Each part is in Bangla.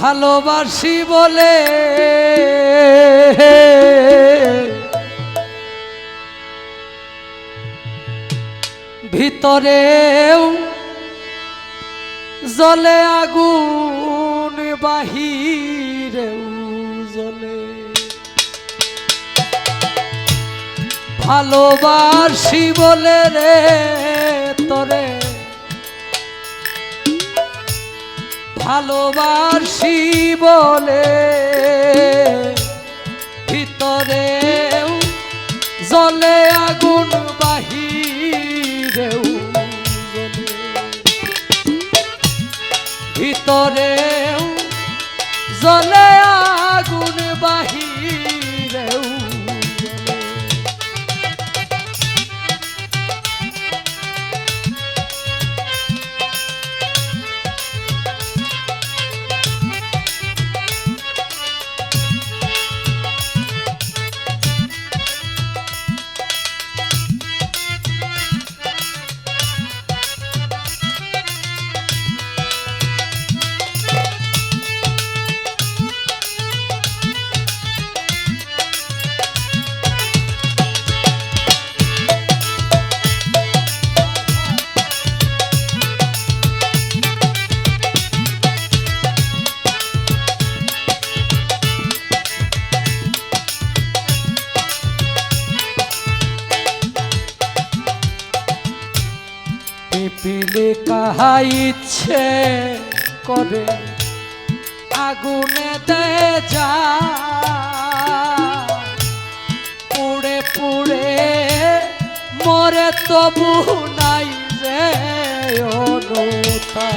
ভালোবাসি বলে। ভিতরেও জলে আগুন বাহিরেও জলে। ভালোবাসি বলে রে। ভালোবাসি বলে। ভিতরে জলে আগুন কাহা ইচ্ছে আগুনে দে যা। পুড়ে পুড়ে মরে তবু নাই যে অনুতা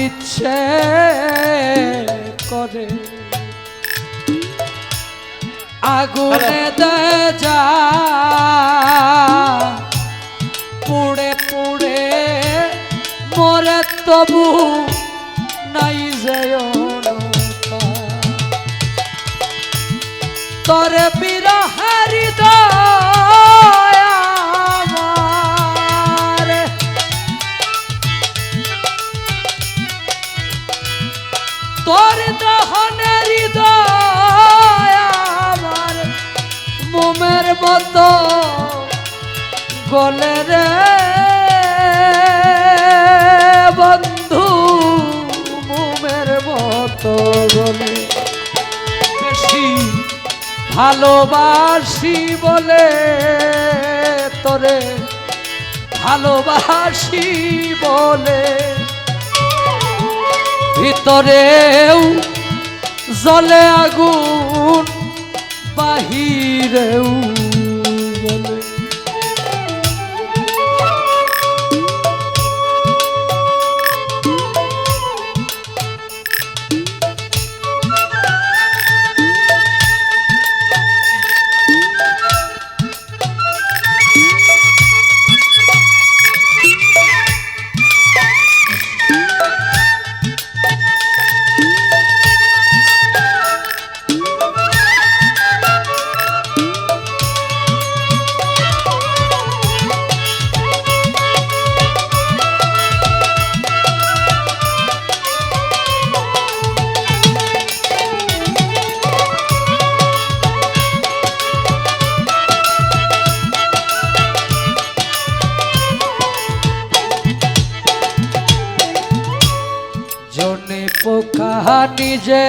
ইচ্ছে করে। আগুনে দে যা পুড়ে পুড়ে মরে তবু নাই যায় তরে বিরহারি দয় মতো গলে রে। বন্ধু মোমের মতো গলে। বেশি ভালোবাসি বলে তোরে, ভালোবাসি বলে। ভিতরেও জলে আগুন, বাহিরেও পোকা নিজে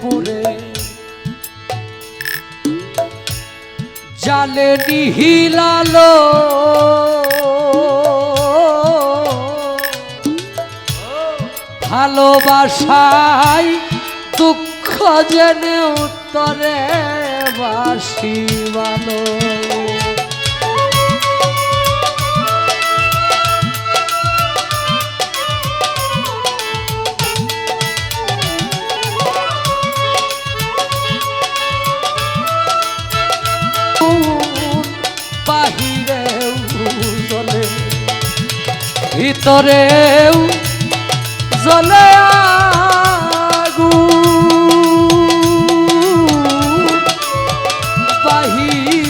পুরে। জালে নিহিলালো। ভালোবাসাই দুঃখ জেনে উত্তরে বাসি ভালো ভিতরেও জ্বলে আগু। বাহিরেও